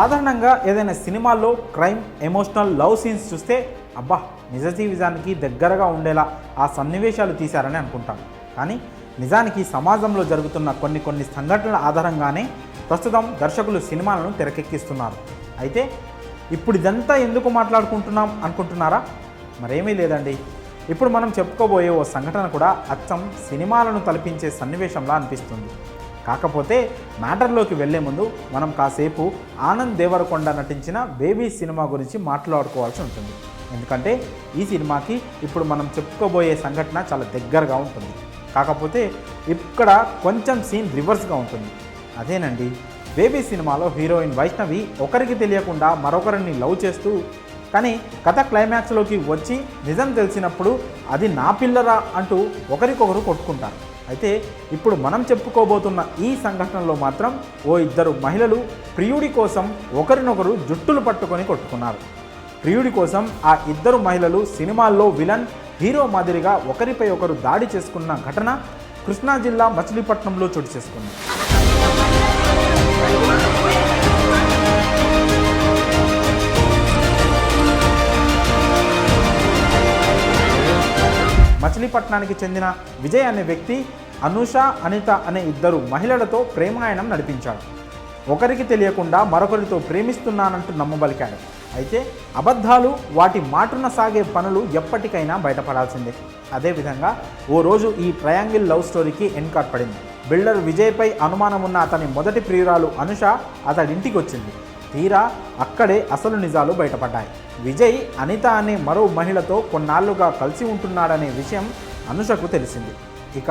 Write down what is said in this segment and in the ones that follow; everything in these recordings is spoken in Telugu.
సాధారణంగా ఏదైనా సినిమాల్లో క్రైమ్ ఎమోషనల్ లవ్ సీన్స్ చూస్తే అబ్బా నిజ జీవితానికి దగ్గరగా ఉండేలా ఆ సన్నివేశాలు తీశారని అనుకుంటాం. కానీ నిజానికి సమాజంలో జరుగుతున్న కొన్ని కొన్ని సంఘటనల ఆధారంగానే ప్రస్తుతం దర్శకులు సినిమాలను తెరకెక్కిస్తున్నారు. అయితే ఇప్పుడు ఇదంతా ఎందుకు మాట్లాడుకుంటున్నాం అనుకుంటున్నారా? మరేమీ లేదండి. ఇప్పుడు మనం చెప్పుకోబోయే ఓ సంఘటన కూడా అచ్చం సినిమాలను తలపించే సన్నివేశంలా అనిపిస్తుంది. కాకపోతే మ్యాటర్లోకి వెళ్ళే ముందు మనం కాసేపు ఆనంద్ దేవరకొండ నటించిన బేబీ సినిమా గురించి మాట్లాడుకోవాల్సి ఉంటుంది. ఎందుకంటే ఈ సినిమాకి ఇప్పుడు మనం చెప్పుకోబోయే సంఘటన చాలా దగ్గరగా ఉంటుంది. కాకపోతే ఇక్కడ కొంచెం సీన్ రివర్స్గా ఉంటుంది. అదేనండి బేబీ సినిమాలో హీరోయిన్ వైష్ణవి ఒకరికి తెలియకుండా మరొకరిని లవ్ చేస్తూ కానీ కథ క్లైమాక్స్లోకి వచ్చి నిజం తెలిసినప్పుడు అది నా పిల్లరా అంటూ ఒకరికొకరు కొట్టుకుంటారు. అయితే ఇప్పుడు మనం చెప్పుకోబోతున్న ఈ సంఘటనలో మాత్రం ఓ ఇద్దరు మహిళలు ప్రియుడి కోసం ఒకరినొకరు జుట్టులు పట్టుకొని కొట్టుకున్నారు. ప్రియుడి కోసం ఆ ఇద్దరు మహిళలు సినిమాల్లో విలన్ హీరో మాదిరిగా ఒకరిపై ఒకరు దాడి చేసుకున్న ఘటన కృష్ణా జిల్లా మచిలీపట్నంలో చోటు చేసుకుంది. మచిలీపట్నానికి చెందిన విజయ్ అనే వ్యక్తి అనూష అనిత అనే ఇద్దరు మహిళలతో ప్రేమాయణం నడిపించాడు. ఒకరికి తెలియకుండా మరొకరితో ప్రేమిస్తున్నానంటూ నమ్మబలికాడు. అయితే అబద్ధాలు వాటి మాటున సాగే పనులు ఎప్పటికైనా బయటపడాల్సిందే. అదేవిధంగా ఓ రోజు ఈ ట్రయాంగిల్ లవ్ స్టోరీకి ఎన్కాట్ పడింది బిల్డర్ విజయ్పై అనుమానం ఉన్న అతని మొదటి ప్రియురాలు అనుష అతడి ఇంటికి వచ్చింది తీరా అక్కడే అసలు నిజాలు బయటపడ్డాయి. విజయ్ అనిత అనే మరో మహిళతో కొన్నాళ్ళుగా కలిసి ఉంటున్నాడనే విషయం అనుషకు తెలిసింది. ఇక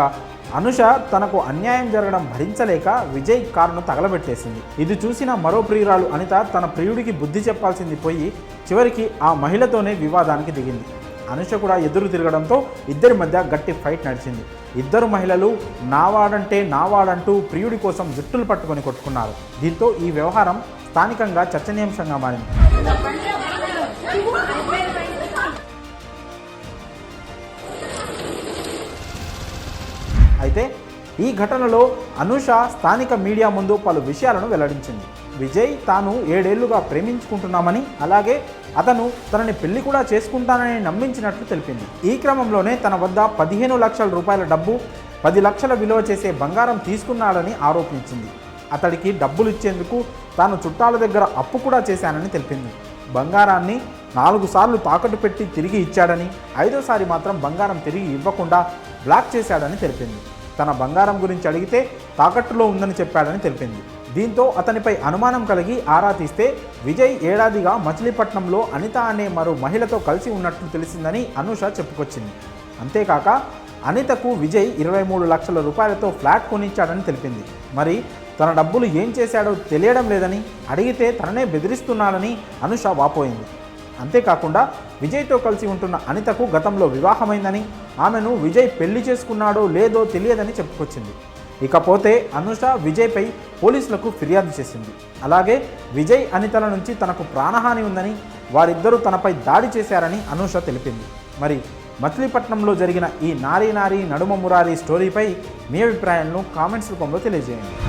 అనుష తనకు అన్యాయం జరగడం భరించలేక విజయ్ కారును తగలబెట్టేసింది. ఇది చూసిన మరో ప్రియురాలు అనిత తన ప్రియుడికి బుద్ధి చెప్పాల్సింది పోయి చివరికి ఆ మహిళతోనే వివాదానికి దిగింది. అనుష కూడా ఎదురు తిరగడంతో ఇద్దరి మధ్య గట్టి ఫైట్ నడిచింది. ఇద్దరు మహిళలు నావాడంటే నావాడంటూ ప్రియుడి కోసం జుట్టులు పట్టుకొని కొట్టుకున్నారు. దీంతో ఈ వ్యవహారం స్థానికంగా చర్చనీయాంశంగా మారింది. అయితే ఈ ఘటనలో అనుష స్థానిక మీడియా ముందు పలు విషయాలను వెల్లడించింది. విజయ్ తాను ఏడేళ్ళుగా ప్రేమించుకుంటున్నామని అలాగే అతను తనని పెళ్ళి కూడా చేసుకుంటానని నమ్మించినట్లు తెలిపింది. ఈ క్రమంలోనే తన వద్ద పదిహేను లక్షల రూపాయల డబ్బు పది లక్షల విలువ చేసే బంగారం తీసుకున్నాడని ఆరోపించింది. అతడికి డబ్బులు ఇచ్చేందుకు తాను చుట్టాల దగ్గర అప్పు కూడా చేశానని తెలిపింది. బంగారాన్ని నాలుగు సార్లు తాకట్టు పెట్టి తిరిగి ఇచ్చాడని ఐదోసారి మాత్రం బంగారం తిరిగి ఇవ్వకుండా బ్లాక్ చేశాడని తెలిపింది. తన బంగారం గురించి అడిగితే తాకట్టులో ఉందని చెప్పాడని తెలిపింది. దీంతో అతనిపై అనుమానం కలిగి ఆరా తీస్తే విజయ్ ఏడాదిగా మచిలీపట్నంలో అనిత అనే మరో మహిళతో కలిసి ఉన్నట్లు తెలిసిందని అనూష చెప్పుకొచ్చింది. అంతేకాక అనితకు విజయ్ ఇరవై మూడు లక్షల రూపాయలతో ఫ్లాట్ కొనిచ్చాడని తెలిపింది. మరి తన డబ్బులు ఏం చేశాడో తెలియడం లేదని అడిగితే తననే బెదిరిస్తున్నాడని అనుష వాపోయింది. అంతేకాకుండా విజయ్తో కలిసి ఉంటున్న అనితకు గతంలో వివాహమైందని ఆమెను విజయ్ పెళ్ళి చేసుకున్నాడో లేదో తెలియదని చెప్పుకొచ్చింది. ఇకపోతే అనుష విజయ్పై పోలీసులకు ఫిర్యాదు చేసింది. అలాగే విజయ్ అనితల నుంచి తనకు ప్రాణహాని ఉందని వారిద్దరూ తనపై దాడి చేశారని అనుష తెలిపింది. మరి మచిలీపట్నంలో జరిగిన ఈ నారీ నారీ నడుమ మురారి స్టోరీపై మీ అభిప్రాయాలను కామెంట్స్ రూపంలో తెలియజేయండి.